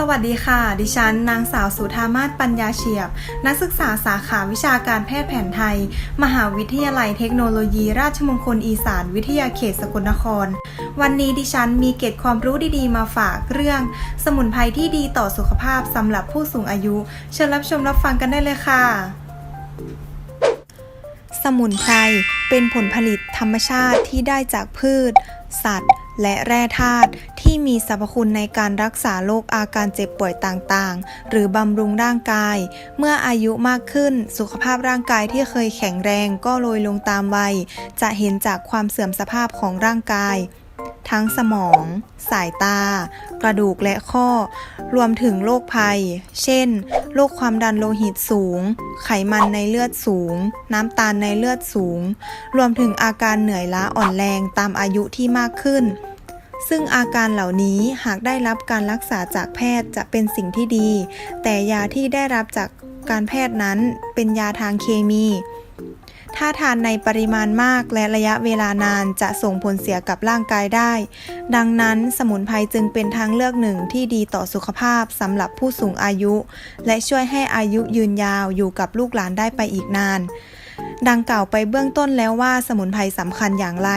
สวัสดีค่ะ ดิฉัน นางสาวสุธามาศปัญญาเฉียบ นักศึกษาสาขาวิชาการแพทย์แผนไทย มหาวิทยาลัยเทคโนโลยี ราชมงคลอีสานวิทยาเขตสกลนคร วันนี้ดิฉันมีเกร็ดความรู้ดีๆ มาฝากเรื่อง สมุนไพรที่ดีต่อสุขภาพสำหรับผู้สูงอายุ เชิญรับชมรับฟังกันได้เลยค่ะ สมุนไพรเป็นผลผลิตธรรมชาติที่ได้จากพืช สัตว์ และแร่ธาตุที่มีสรรพคุณในการรักษาโรคอาการเจ็บป่วยต่างๆ หรือบำรุงร่างกาย เมื่ออายุมากขึ้นสุขภาพร่างกายที่เคยแข็งแรงก็โรยลงตามวัย จะเห็นจากความเสื่อมสภาพของร่างกาย ทั้งสมอง สายตา กระดูกและข้อ รวมถึงโรคภัย เช่น โรคความดันโลหิตสูง ไขมันในเลือดสูง น้ำตาลในเลือดสูง รวมถึงอาการเหนื่อยล้าอ่อนแรงตามอายุที่มากขึ้น ซึ่งอาการเหล่านี้หากได้รับการรักษาจากแพทย์จะเป็นสิ่งที่ดี แต่ยาที่ได้รับจากการแพทย์นั้นเป็นยาทางเคมี ถ้าทานในปริมาณมากและระยะเวลานานจะส่งผลเสียกับร่างกายได้ ดังนั้นสมุนไพรจึงเป็นทางเลือกหนึ่งที่ดีต่อสุขภาพสำหรับผู้สูงอายุ และช่วยให้อายุยืนยาวอยู่กับลูกหลานได้ไปอีกนาน ดังกล่าวไปเบื้องต้นแล้วว่าสมุนไพรสำคัญอย่างไร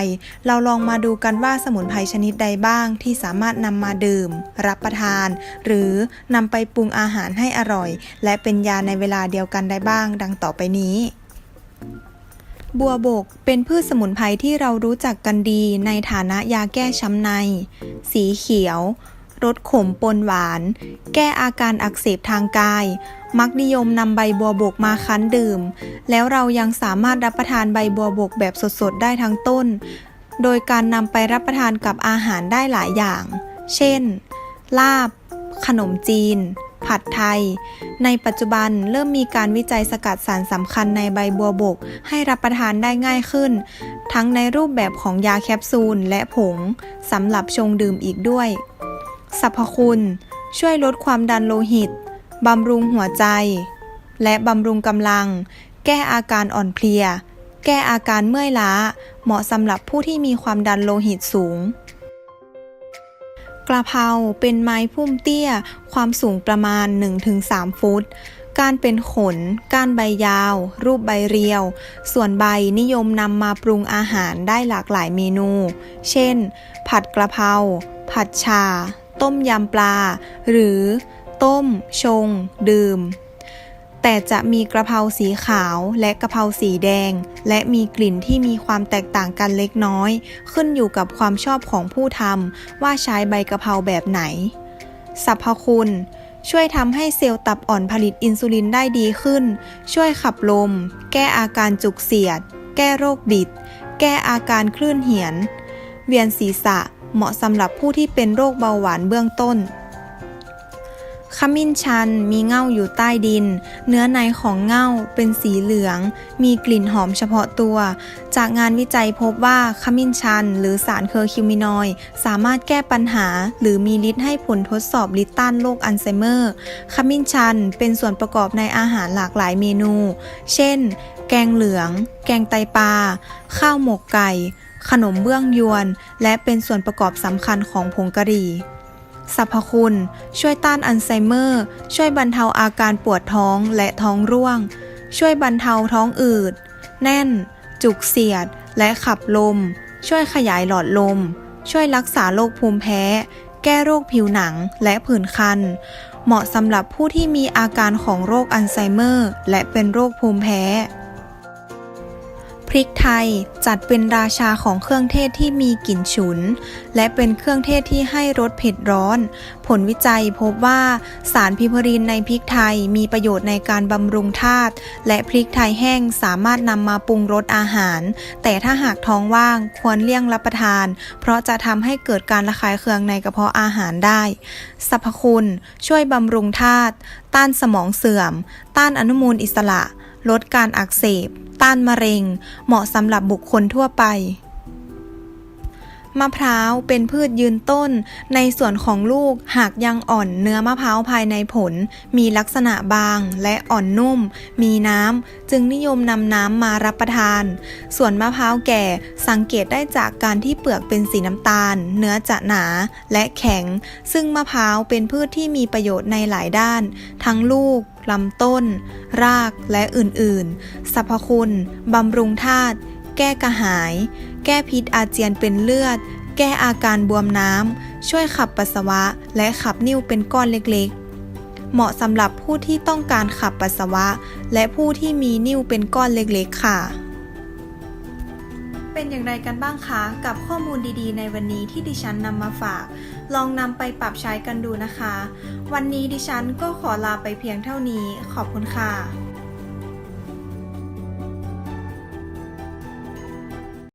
เราลองมาดูกันว่าสมุนไพรชนิดใดบ้างที่สามารถนำมาดื่ม รับประทาน หรือนำไปปรุงอาหารให้อร่อย และเป็นยาในเวลาเดียวกันได้บ้าง ดังต่อไปนี้ บัวบกเป็นพืชสมุนไพรที่เรารู้จักกันดีในฐานะยาแก้ช้ำใน สีเขียว รสขมปนหวาน แก้อาการอักเสบทางกาย มักนิยมนำใบบัวบกมาคั้นดื่ม แล้วเรายังสามารถรับประทานใบบัวบกแบบสดๆ ได้ทั้งต้น โดยการนำไปรับประทานกับอาหารได้หลายอย่าง เช่น ลาบ ขนมจีน ผัดไทย ในปัจจุบันเริ่มมีการวิจัยสกัดสารสำคัญในใบบัวบก ให้รับประทานได้ง่ายขึ้น ทั้งในรูปแบบของยาแคปซูลและผงสำหรับชงดื่มอีกด้วย สรรพคุณ ช่วยลดความดันโลหิตบำรุงหัวใจ และบำรุงกำลัง แก้อาการอ่อนเพลีย แก้อาการเมื่อยล้า เหมาะสำหรับผู้ที่มีความดันโลหิตสูง กระเพราเป็นไม้พุ่มเตี้ย ความสูงประมาณ 1-3 ฟุต การเป็นขน ก้านใบยาว รูปใบเรียว ส่วนใบนิยมนำมาปรุงอาหารได้หลากหลายเมนู เช่น ผัดกระเพรา ผัดชา ต้มยำปลา หรือ ต้ม ชง ดื่ม แต่จะมีกระเพราสีขาวและกระเพราสีแดง และมีกลิ่นที่มีความแตกต่างกันเล็กน้อย ขึ้นอยู่กับความชอบของผู้ทำว่าใช้ใบกระเพราแบบไหน สรรพคุณ ช่วยทำให้เซลล์ตับอ่อนผลิตอินซูลินได้ดีขึ้น ช่วยขับลม แก้อาการจุกเสียด แก้โรคบิด แก้อาการคลื่นเหียน เวียนศีรษะเหมาะสำหรับผู้ที่เป็นโรคเบาหวานเบื้องต้น ขมิ้นชันมีเง่าอยู่ใต้ดิน เนื้อในของเง่าเป็นสีเหลือง มีกลิ่นหอมเฉพาะตัว จากงานวิจัยพบว่าขมิ้นชันหรือสารเคอร์คิวมินอยด์สามารถแก้ปัญหา หรือมีฤทธิ์ให้ผลทดสอบฤทธิ์ต้านโรคอัลไซเมอร์ ขมิ้นชันเป็นส่วนประกอบในอาหารหลากหลายเมนู เช่น แกงเหลือง แกงไตปลา ข้าวหมกไก่ ขนมเบื้องยวน และเป็นส่วนประกอบสำคัญของผงกะหรี่ สรรพคุณ ช่วยต้านอัลไซเมอร์ ช่วยบรรเทาอาการปวดท้องและท้องร่วง ช่วยบรรเทาท้องอืด แน่น จุกเสียด และขับลม ช่วยขยายหลอดลม ช่วยรักษาโรคภูมิแพ้ แก้โรคผิวหนังและผื่นคัน เหมาะสำหรับผู้ที่มีอาการของโรคอัลไซเมอร์ และเป็นโรคภูมิแพ้ พริกไทยจัดเป็นราชาของเครื่องเทศที่มีกลิ่นฉุน และเป็นเครื่องเทศที่ให้รสเผ็ดร้อน ผลวิจัยพบว่าสารพิพรินในพริกไทยมีประโยชน์ในการบำรุงธาตุและพริกไทยแห้งสามารถนำมาปรุงรสอาหาร แต่ถ้าหากท้องว่างควรเลี่ยงรับประทาน เพราะจะทำให้เกิดการระคายเคืองในกระเพาะอาหารได้สรรพคุณช่วยบำรุงธาตุต้านสมองเสื่อม ต้านอนุมูลอิสระ ลดการอักเสบ ต้านมะเร็ง เหมาะสำหรับบุคคลทั่วไป มะพร้าวเป็นพืชยืนต้น ในส่วนของลูกหากยังอ่อนเนื้อมะพร้าวภายในผล มีลักษณะบางและอ่อนนุ่ม มีน้ำ จึงนิยมนำน้ำมารับประทาน ส่วนมะพร้าวแก่สังเกตได้จากการที่เปลือกเป็นสีน้ำตาล เนื้อจะหนาและแข็ง ซึ่งมะพร้าวเป็นพืชที่มีประโยชน์ในหลายด้าน ทั้งลูกลำต้น รากและอื่นๆ สรรพคุณ บำรุงธาตุ แก้กระหาย แก้พิษอาเจียนเป็นเลือด แก้อาการบวมน้ำ ช่วยขับปัสสาวะ และขับนิ่วเป็นก้อนเล็กๆ เหมาะสำหรับผู้ที่ต้องการขับปัสสาวะ และผู้ที่มีนิ่วเป็นก้อนเล็กๆ ค่ะ เป็นอย่างไรกันบ้างคะ กับข้อมูลดีๆ ในวันนี้ที่ดิฉันนำมาฝาก ลองนำไปปรับใช้กันดูนะคะ วันนี้ดิฉันก็ขอลาไปเพียงเท่านี้ ขอบคุณค่ะ